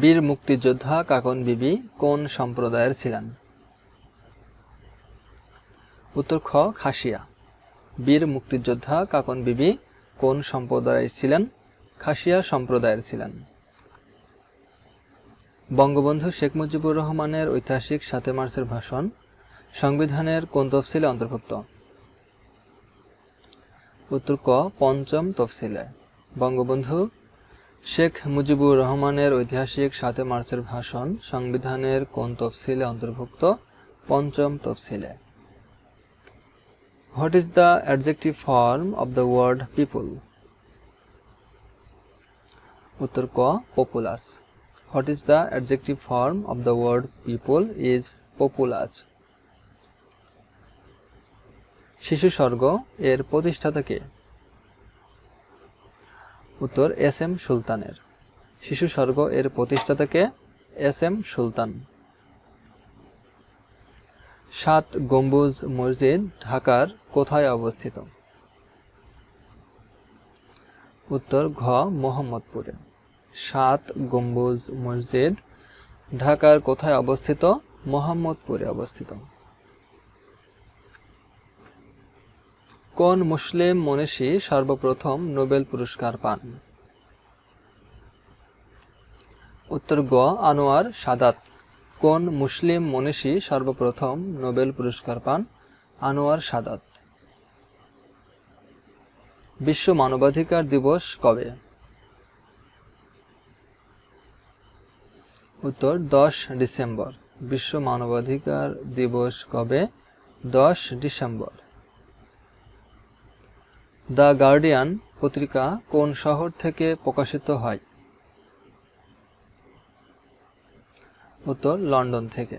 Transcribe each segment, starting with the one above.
বীর মুক্তিযোদ্ধা কাকন বিবি কোন সম্প্রদায়ের ছিলেন? উত্তর খ, খাসিয়া। বীর মুক্তিযোদ্ধা কাকন বিবি কোন সম্প্রদায়ের ছিলেন? খাসিয়া সম্প্রদায়ের ছিলেন। বঙ্গবন্ধু শেখ মুজিবুর রহমানের ঐতিহাসিক সাতে মার্চের ভাষণ, সংবিধানের কোন তফসিলে অন্তর্ভুক্ত? উত্তর ক, পঞ্চম তফসিলে। বঙ্গবন্ধু শেখ মুজিবুর রহমানের ঐতিহাসিক সাতে মার্চের ভাষণ সংবিধানের কোন তফসিলে অন্তর্ভুক্ত? পঞ্চম তফসিলে। What is the adjective form of the word people? উত্তর ক, populous. What is the adjective form of the word people is populous. শিশু স্বর্গ এর প্রতিষ্ঠাতা কে? উত্তর এস এম সুলতানের। শিশু স্বর্গ এর প্রতিষ্ঠাতাকে এস এম সুলতান। সাত গম্বুজ মসজিদ, ঢাকার কোথায় অবস্থিত? উত্তর ঘ, মোহাম্মদপুরে। সাত গম্বুজ মসজিদ, ঢাকার কোথায় অবস্থিত? মোহাম্মদপুরে অবস্থিত। কোন মুসলিম মনীষী সর্বপ্রথম নোবেল পুরস্কার পান? উত্তর গ, আনোয়ার সাদাত। কোন মুসলিম মনীষী সর্বপ্রথম নোবেল পুরস্কার পান? আনোয়ার সাদাত। বিশ্ব মানবাধিকার দিবস কবে? উত্তর, দশ ডিসেম্বর। বিশ্ব মানবাধিকার দিবস কবে? দশ ডিসেম্বর। দ্য গার্ডিয়ান পত্রিকা কোন শহর থেকে প্রকাশিত হয়? উত্তর, লন্ডন থেকে।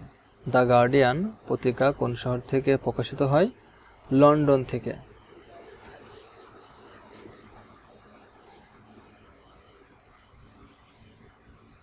দ্য গার্ডিয়ান পত্রিকা কোন শহর থেকে প্রকাশিত হয়? লন্ডন থেকে।